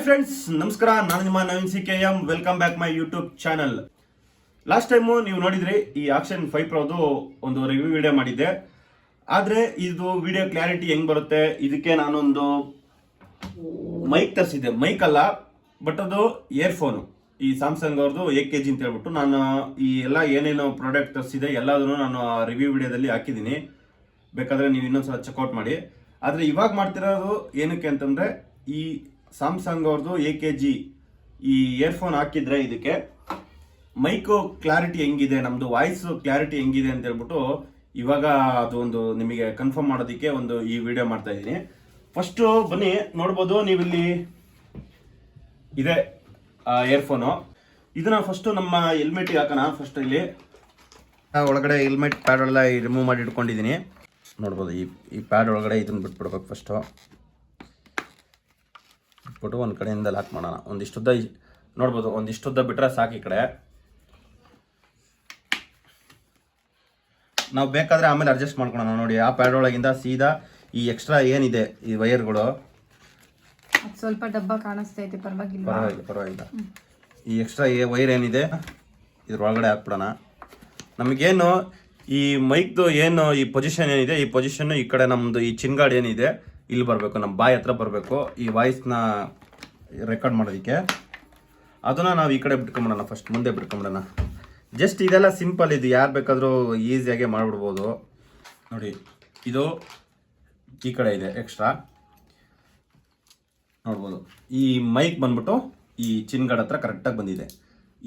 Hi friends, ನಮಸ್ಕಾರ. ನಾನು ನಿಮ್ಮ Naveen C K M. Welcome back my YouTube channel last time ನೀವು ನೋಡಿದ್ರಿ, ಈ ಆಕ್ಷನ್ ಫೈವ್ ಪ್ರೋದು ಒಂದು ರಿವ್ಯೂ ವಿಡಿಯೋ ಮಾಡಿದ್ದೆ. ಆದರೆ ಇದು ವಿಡಿಯೋ ಕ್ಲಾರಿಟಿ ಹೆಂಗ್ ಬರುತ್ತೆ, ಇದಕ್ಕೆ ನಾನೊಂದು ಮೈಕ್ ತರಿಸಿದ್ದೆ. ಮೈಕ್ ಅಲ್ಲ ಬಟ್ ಅದು ಇಯರ್ಫೋನು ಈ ಸ್ಯಾಮ್ಸಂಗ್ ಅವ್ರದ್ದು ಎ ಕೆ ಜಿ ಅಂತ ಹೇಳ್ಬಿಟ್ಟು ನಾನು ಈ ಎಲ್ಲ ಏನೇನು ಪ್ರಾಡಕ್ಟ್ ತರಿಸಿದೆ ಎಲ್ಲದನ್ನು ನಾನು ರಿವ್ಯೂ ವಿಡಿಯೋದಲ್ಲಿ ಹಾಕಿದ್ದೀನಿ. ಬೇಕಾದರೆ ನೀವು ಇನ್ನೊಂದು ಸಲ ಚೆಕ್ಔಟ್ ಮಾಡಿ. ಆದರೆ ಇವಾಗ ಮಾಡ್ತಿರೋದು ಏನಕ್ಕೆ ಅಂತಂದರೆ, ಈ ಸ್ಯಾಮ್ಸಂಗ್ ಅವ್ರದ್ದು ಎ ಕೆ ಜಿ ಈ ಇಯರ್ಫೋನ್ ಹಾಕಿದ್ರೆ ಇದಕ್ಕೆ ಮೈಕು ಕ್ಲಾರಿಟಿ ಹೆಂಗಿದೆ ನಮ್ಮದು ವಾಯ್ಸ್ ಕ್ಲಾರಿಟಿ ಹೆಂಗಿದೆ ಅಂತ ಹೇಳ್ಬಿಟ್ಟು ಇವಾಗ ಅದು ಒಂದು ನಿಮಗೆ ಕನ್ಫರ್ಮ್ ಮಾಡೋದಕ್ಕೆ ಒಂದು ಈ ವಿಡಿಯೋ ಮಾಡ್ತಾ ಇದ್ದೀನಿ. ಫಸ್ಟು ಬನ್ನಿ, ನೋಡ್ಬೋದು ನೀವಿಲ್ಲಿ ಇದೆ ಇಯರ್ಫೋನು ಇದನ್ನ ಫಸ್ಟ್ ನಮ್ಮ ಹೆಲ್ಮೆಟ್ ಹಾಕೋಣ. ಫಸ್ಟ್ ಇಲ್ಲಿ ಒಳಗಡೆ ಹೆಲ್ಮೆಟ್ ಪ್ಯಾಡ್ ಎಲ್ಲ ರಿಮೂವ್ ಮಾಡಿ ಇಟ್ಕೊಂಡಿದ್ದೀನಿ. ನೋಡ್ಬೋದು ಈ ಈ ಪ್ಯಾಡ್ ಒಳಗಡೆ ಇದನ್ನ ಬಿಟ್ಬಿಡ್ಬೇಕು ಫಸ್ಟು ಬಿಟ್ಬಿಟ್ಟು ಒಂದು ಕಡೆಯಿಂದ ಲಾಕ್ ಮಾಡೋಣ. ಒಂದಿಷ್ಟುದ್ದ ನೋಡ್ಬೋದು ಒಂದಿಷ್ಟುದ್ದ ಬಿಟ್ರೆ ಸಾಕು ಈ ಕಡೆ. ನಾವು ಬೇಕಾದ್ರೆ ಆಮೇಲೆ ಅಡ್ಜಸ್ಟ್ ಮಾಡ್ಕೊಳ್ಳೋಣ ನೋಡಿ ಆ ಪ್ಯಾಡ್ ಒಳಗಿಂದ ಸೀದಾ ಈ ಎಕ್ಸ್ಟ್ರಾ ಏನಿದೆ ಈ ವೈರ್ಗಳು? ಸ್ವಲ್ಪ ಡಬ್ಬ ಕಾಣಿಸ್ತಾ ಇದೆ ಪರವಾಗಿಲ್ಲ. ಪರವಾಗಿಲ್ಲ ಪರವಾಗಿಲ್ಲ. ಈ ಎಕ್ಸ್ಟ್ರಾ ವೈರ್ ಏನಿದೆ ಇದ್ರೊಳಗಡೆ ಹಾಕ್ಬಿಡೋಣ. ನಮಗೇನು ಈ ಮೈಕ್ದು ಏನು ಈ ಪೊಸಿಷನ್ ಏನಿದೆ, ಈ ಪೊಸಿಷನ್ ಈ ಕಡೆ ನಮ್ಮದು ಈ ಚಿನ್ಗಾಡ್ ಏನಿದೆ, ಇಲ್ಲಿ ಬರಬೇಕು ನಮ್ಮ ಬಾಯಿ ಹತ್ರ ಬರಬೇಕು. ಈ ವಾಯ್ಸ್ನ ರೆಕಾರ್ಡ್ ಮಾಡೋದಕ್ಕೆ. ಅದನ್ನು ನಾವು ಈ ಕಡೆ ಬಿಟ್ಕೊಂಬಿಡೋಣ ಫಸ್ಟ್ ಮುಂದೆ ಬಿಟ್ಕೊಂಬಿಡೋಣ. ಜಸ್ಟ್ ಇದೆಲ್ಲ ಸಿಂಪಲ್ ಇದು, ಯಾರು ಬೇಕಾದರೂ ಈಸಿಯಾಗೆ ಮಾಡಿಬಿಡ್ಬೋದು. ನೋಡಿ, ಇದು ಈ ಕಡೆ ಇದೆ ಎಕ್ಸ್ಟ್ರಾ ನೋಡ್ಬೋದು. ಈ ಮೈಕ್ ಬಂದ್ಬಿಟ್ಟು ಈ ಚಿನ್ಗಾಡ್ ಹತ್ರ ಕರೆಕ್ಟಾಗಿ ಬಂದಿದೆ.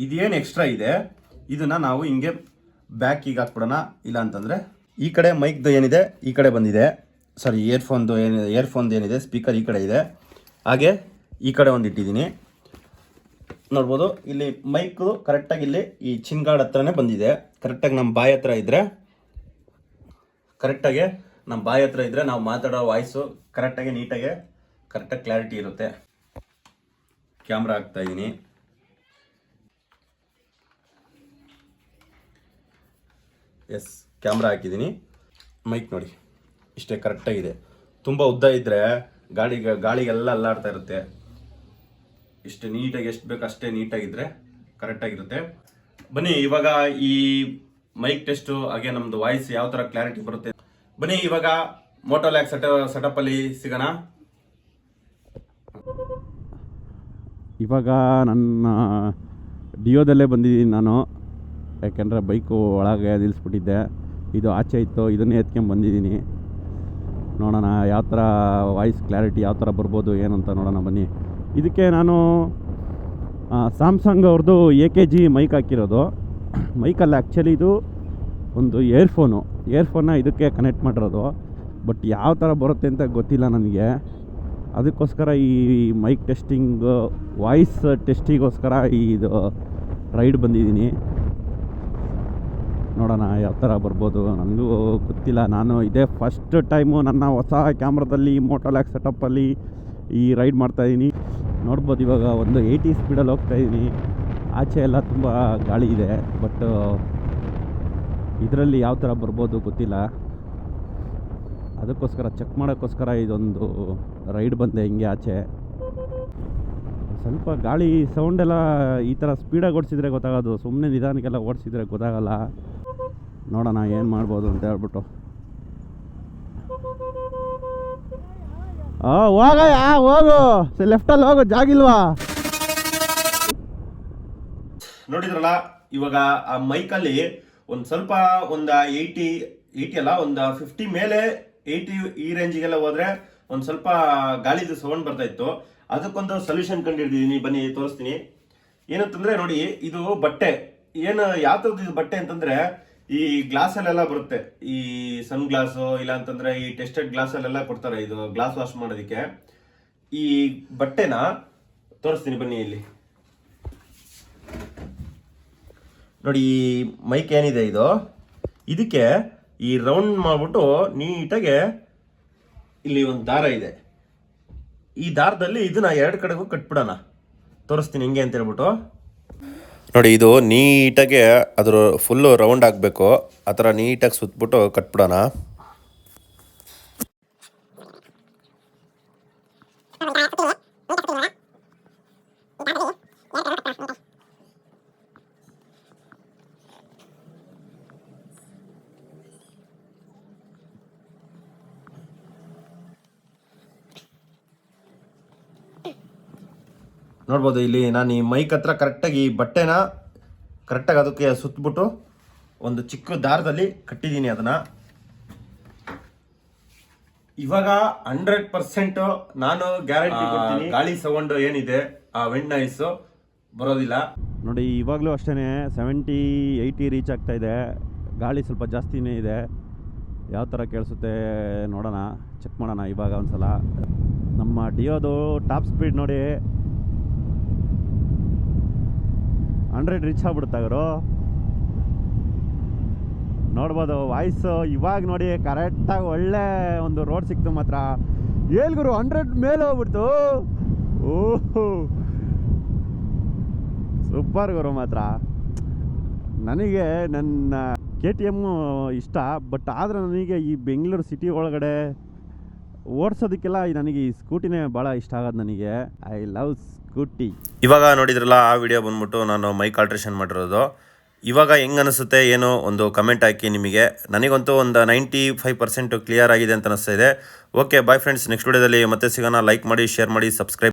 ಇದೇನು ಎಕ್ಸ್ಟ್ರಾ ಇದೆ, ಇದನ್ನು ನಾವು ಹಿಂಗೆ ಬ್ಯಾಕಿಗೆ ಹಾಕ್ಬಿಡೋಣ. ಇಲ್ಲ ಅಂತಂದರೆ ಈ ಕಡೆ ಮೈಕ್ದು ಏನಿದೆ, ಈ ಕಡೆ ಬಂದಿದೆ. ಸಾರಿ ಇಯರ್ಫೋನ್ದು ಏನಿದೆ ಇಯರ್ಫೋನ್ದು ಏನಿದೆ ಸ್ಪೀಕರ್ ಈ ಕಡೆ ಇದೆ. ಹಾಗೆ ಈ ಕಡೆ ಒಂದು ಇಟ್ಟಿದ್ದೀನಿ. ನೋಡ್ಬೋದು, ಇಲ್ಲಿ ಮೈಕು ಕರೆಕ್ಟಾಗಿ ಇಲ್ಲಿ ಈ ಚಿನ್ಗಾಡ್ ಹತ್ರನೇ ಬಂದಿದೆ. ಕರೆಕ್ಟಾಗಿ ನಮ್ಮ ಬಾಯಿ ಹತ್ರ ಇದ್ದರೆ ಕರೆಕ್ಟಾಗಿ ನಮ್ಮ ಬಾಯಿ ಹತ್ರ ಇದ್ದರೆ ನಾವು ಮಾತಾಡೋ ವಾಯ್ಸು ಕರೆಕ್ಟಾಗಿ ನೀಟಾಗಿ ಕರೆಕ್ಟಾಗಿ ಕ್ಲಾರಿಟಿ ಇರುತ್ತೆ. ಕ್ಯಾಮ್ರಾ ಹಾಕ್ತಾ ಎಸ್, ಕ್ಯಾಮ್ರಾ ಹಾಕಿದ್ದೀನಿ. ಮೈಕ್ ನೋಡಿ. ಇಷ್ಟೇ ಕರೆಕ್ಟಾಗಿದೆ. ತುಂಬ ಉದ್ದ ಇದ್ದರೆ ಗಾಳಿಗೆ, ಗಾಳಿಗೆಲ್ಲ ಅಲ್ಲಾಡ್ತಾ ಇರುತ್ತೆ. ಇಷ್ಟು ನೀಟಾಗಿ, ಎಷ್ಟು ಬೇಕು ಅಷ್ಟೇ ನೀಟಾಗಿದ್ದರೆ ಕರೆಕ್ಟಾಗಿರುತ್ತೆ. ಬನ್ನಿ, ಇವಾಗ ಈ ಮೈಕ್ ಟೆಸ್ಟು ಹಾಗೆ ನಮ್ಮದು ವಾಯ್ಸ್ ಯಾವ ಥರ ಕ್ಲಾರಿಟಿ ಬರುತ್ತೆ? ಬನ್ನಿ, ಇವಾಗ ಮೋಟೋಲ್ಯಾಕ್ ಸೆಟ ಸೆಟಪ್ಪಲ್ಲಿ ಸಿಗೋಣ. ಇವಾಗ ನನ್ನ ಡಿಯೋದಲ್ಲೇ ಬಂದಿದ್ದೀನಿ ನಾನು. ಯಾಕೆಂದರೆ ಬೈಕು ಒಳಗೆ ನಿಲ್ಲಿಸ್ಬಿಟ್ಟಿದ್ದೆ ಇದು ಆಚೆ ಇತ್ತು, ಇದನ್ನೇ ಎತ್ಕೊಂಡು ಬಂದಿದ್ದೀನಿ. ನೋಡೋಣ, ಯಾವ ಥರ ವಾಯ್ಸ್ ಕ್ಲಾರಿಟಿ ಯಾವ ಥರ ಬರ್ಬೋದು, ಏನು ಅಂತ ನೋಡೋಣ ಬನ್ನಿ. ಇದಕ್ಕೆ ನಾನು ಸ್ಯಾಮ್ಸಂಗ್ ಅವ್ರದ್ದು ಎ ಕೆ ಜಿ ಮೈಕ್ ಹಾಕಿರೋದು. ಮೈಕಲ್ಲಿ ಆ್ಯಕ್ಚುಲಿ ಇದು ಒಂದು ಇಯರ್ಫೋನು ಇಯರ್ಫೋನ್ನ ಇದಕ್ಕೆ ಕನೆಕ್ಟ್ ಮಾಡಿರೋದು. ಬಟ್ ಯಾವ ಥರ ಬರುತ್ತೆ ಅಂತ ಗೊತ್ತಿಲ್ಲ ನನಗೆ. ಅದಕ್ಕೋಸ್ಕರ ಈ ಮೈಕ್ ಟೆಸ್ಟಿಂಗ್ ವಾಯ್ಸ್ ಟೆಸ್ಟಿಗೋಸ್ಕರ ಇದು ರೈಡ್ ಬಂದಿದ್ದೀನಿ. ನೋಡೋಣ, ಯಾವ ಥರ ಬರ್ಬೋದು ನನಗೂ ಗೊತ್ತಿಲ್ಲ. ನಾನು ಇದೇ ಫಸ್ಟ್ ಟೈಮು ನನ್ನ ಹೊಸ ಕ್ಯಾಮ್ರಾದಲ್ಲಿ ಮೋಟೋಲ್ಯಾಕ್ ಸೆಟಪ್ಪಲ್ಲಿ ಈ ರೈಡ್ ಮಾಡ್ತಾಯಿದ್ದೀನಿ ನೋಡ್ಬೋದು ಇವಾಗ ಒಂದು ಏಯ್ಟಿ ಸ್ಪೀಡಲ್ಲಿ ಹೋಗ್ತಾಯಿದ್ದೀನಿ ಆಚೆ ಎಲ್ಲ ತುಂಬ ಗಾಳಿ ಇದೆ ಬಟ್ ಇದರಲ್ಲಿ ಯಾವ ಥರ ಬರ್ಬೋದು ಗೊತ್ತಿಲ್ಲ. ಅದಕ್ಕೋಸ್ಕರ ಚೆಕ್ ಮಾಡೋಕ್ಕೋಸ್ಕರ ಇದೊಂದು ರೈಡ್ ಬಂದೆ ಹಿಂಗೆ ಆಚೆ. ಸ್ವಲ್ಪ ಗಾಳಿ ಸೌಂಡೆಲ್ಲ ಈ ಥರ ಸ್ಪೀಡಾಗಿ ಓಡಿಸಿದ್ರೆ ಗೊತ್ತಾಗೋದು. ಸುಮ್ಮನೆ ನಿಧಾನಕ್ಕೆಲ್ಲ ಓಡಿಸಿದ್ರೆ ಗೊತ್ತಾಗಲ್ಲ. ನೋಡೋಣ, ಏನು ಮಾಡ್ಬೋದು ಅಂತ ಹೇಳ್ಬಿಟ್ಟು. ಆ, ಹೋಗಯ್ಯ, ಹೋಗು. ಲೆಫ್ಟಲ್ಲಿ ಹೋಗು ಜಾಗಿಲ್ವಾ ನೋಡಿದ್ರಲ್ಲ, ಇವಾಗ ಆ ಮೈಕಲ್ಲಿ ಒಂದು ಸ್ವಲ್ಪ ಒಂದು ಏಯ್ಟಿ ಏಯ್ಟಿ ಅಲ್ಲ, ಒಂದು ಫಿಫ್ಟಿ ಮೇಲೆ ಏಯ್ಟಿ ಈ ರೇಂಜಿಗೆಲ್ಲ ಹೋದ್ರೆ ಒಂದು ಸ್ವಲ್ಪ ಗಾಳಿದು ಸೌಂಡ್ ಬರ್ತಾ ಇತ್ತು. ಅದಕ್ಕೊಂದು ಸೊಲ್ಯೂಷನ್ ಕಂಡಿಡಿದೀನಿ ಬನ್ನಿ, ತೋರಿಸ್ತೀನಿ. ಏನಂತಂದ್ರೆ ನೋಡಿ, ಇದು ಬಟ್ಟೆ. ಏನು ಯಾವ ಥರದ್ದು ಇದು ಬಟ್ಟೆ ಅಂತಂದ್ರೆ ಈ ಗ್ಲಾಸಲ್ಲೆಲ್ಲ ಬರುತ್ತೆ. ಈ ಸನ್ ಗ್ಲಾಸು ಇಲ್ಲ ಅಂತಂದ್ರೆ ಈ ಟೆಸ್ಟೆಡ್ ಗ್ಲಾಸಲ್ಲೆಲ್ಲ ಕೊಡ್ತಾರೆ ಇದು ಗ್ಲಾಸ್ ವಾಶ್ ಮಾಡೋದಕ್ಕೆ. ಈ ಬಟ್ಟೆನ ತೋರಿಸ್ತೀನಿ ಬನ್ನಿ ಇಲ್ಲಿ. ನೋಡಿ, ಈ ಮೈಕ್ ಏನಿದೆ ಇದು? ಇದಕ್ಕೆ ಈ ರೌಂಡ್ ಮಾಡಿಬಿಟ್ಟು ನೀಟಾಗೆ ಇಲ್ಲಿ ಒಂದು ದಾರ ಇದೆ. ಈ ದಾರದಲ್ಲಿ ಇದನ್ನ ಎರಡು ಕಡೆಗೂ ಕಟ್ಬಿಡೋಣ. ತೋರಿಸ್ತೀನಿ ಹೆಂಗೆ ಅಂತ ಹೇಳ್ಬಿಟ್ಟು. ನೋಡಿ ಇದು ನೀಟಾಗೆ ಅದರ ಫುಲ್ಲು ರೌಂಡ್ ಆಗಬೇಕು. ಆ ಥರ ನೀಟಾಗಿ ಸುತ್ತಬಿಟ್ಟು ಕಟ್ಬಿಡೋಣ. ನೋಡ್ಬೋದು ಇಲ್ಲಿ ನಾನು ಈ ಮೈಕ್ ಹತ್ರ ಕರೆಕ್ಟಾಗಿ ಈ ಬಟ್ಟೆನ ಕರೆಕ್ಟಾಗಿ ಅದಕ್ಕೆ ಸುತ್ತಬಿಟ್ಟು ಒಂದು ಚಿಕ್ಕ ದಾರದಲ್ಲಿ ಕಟ್ಟಿದ್ದೀನಿ ಅದನ್ನ. ಇವಾಗ ಹಂಡ್ರೆಡ್ ಪರ್ಸೆಂಟ್ ನಾನು ಗ್ಯಾರಂಟಿ ಕೊಡ್ತೀನಿ. ಗಾಳಿ ಸೌಂಡ್ ಏನಿದೆ ಆ ವೆಂಡ್ ನಾಯ್ಸ್ ಬರೋದಿಲ್ಲ. ನೋಡಿ ಇವಾಗಲೂ ಅಷ್ಟೇ ಸೆವೆಂಟಿ ಏಯ್ಟಿ ರೀಚ್ ಆಗ್ತಾ ಇದೆ. ಗಾಳಿ ಸ್ವಲ್ಪ ಜಾಸ್ತಿನೇ ಇದೆ. ಯಾವ ಥರ ಕೇಳಿಸುತ್ತೆ ನೋಡೋಣ ಚೆಕ್ ಮಾಡೋಣ ಇವಾಗ ಒಂದ್ಸಲ. ನಮ್ಮ ಡಿಯೋದು ಟಾಪ್ ಸ್ಪೀಡ್ ನೋಡಿ. ಹಂಡ್ರೆಡ್ ರೀಚ್ ಆಗ್ಬಿಡುತ್ತೆ ಅವರು ನೋಡ್ಬೋದು ವಾಯ್ಸು ಇವಾಗ ನೋಡಿ ಕರೆಕ್ಟಾಗಿ ಒಳ್ಳೆ ಒಂದು ರೋಡ್ ಸಿಕ್ತು ಮಾತ್ರ. ಏಳ್ ಗುರು, ಹಂಡ್ರೆಡ್ ಮೇಲೆ ಹೋಗ್ಬಿಡ್ತು? ಓಹ್. ಸೂಪರ್ ಗುರು ಮಾತ್ರ. ನನಗೆ ನನ್ನ ಕೆ ಟಿ ಎಮ್ಮು ಇಷ್ಟ ಬಟ್ ಆದರೆ ನನಗೆ ಈ ಬೆಂಗಳೂರು ಸಿಟಿ ಒಳಗಡೆ ಓಡಿಸೋದಕ್ಕೆಲ್ಲ ನನಗೆ ಈ ಸ್ಕೂಟಿನೇ ಭಾಳ ಇಷ್ಟ ಆಗೋದು ನನಗೆ. ಐ ಲವ್ ಸ್ಕೂಟಿ ಇವಾಗ ನೋಡಿದ್ರಲ್ಲ, ಆ ವಿಡಿಯೋ ಬಂದ್ಬಿಟ್ಟು ನಾನು ಮೈಕ್ ಆಲ್ಟ್ರೇಷನ್ ಮಾಡಿರೋದು. ಇವಾಗ ಹೆಂಗ್ ಅನಿಸುತ್ತೆ ಏನೋ ಒಂದು ಕಮೆಂಟ್ ಹಾಕಿ ನಿಮಗೆ. ನನಗಂತೂ ಒಂದು ನೈಂಟಿ ಫೈವ್ ಪರ್ಸೆಂಟ್ ಕ್ಲಿಯರ್ ಆಗಿದೆ ಅಂತ ಅನಿಸ್ತಾ ಇದೆ. ಓಕೆ ಬಾಯ್ ಫ್ರೆಂಡ್ಸ್ ನೆಕ್ಸ್ಟ್ ವಿಡಿಯೋದಲ್ಲಿ ಮತ್ತೆ ಸಿಗೋಣ. ಲೈಕ್ ಮಾಡಿ ಶೇರ್ ಮಾಡಿ ಸಬ್ಸ್ಕ್ರೈಬ್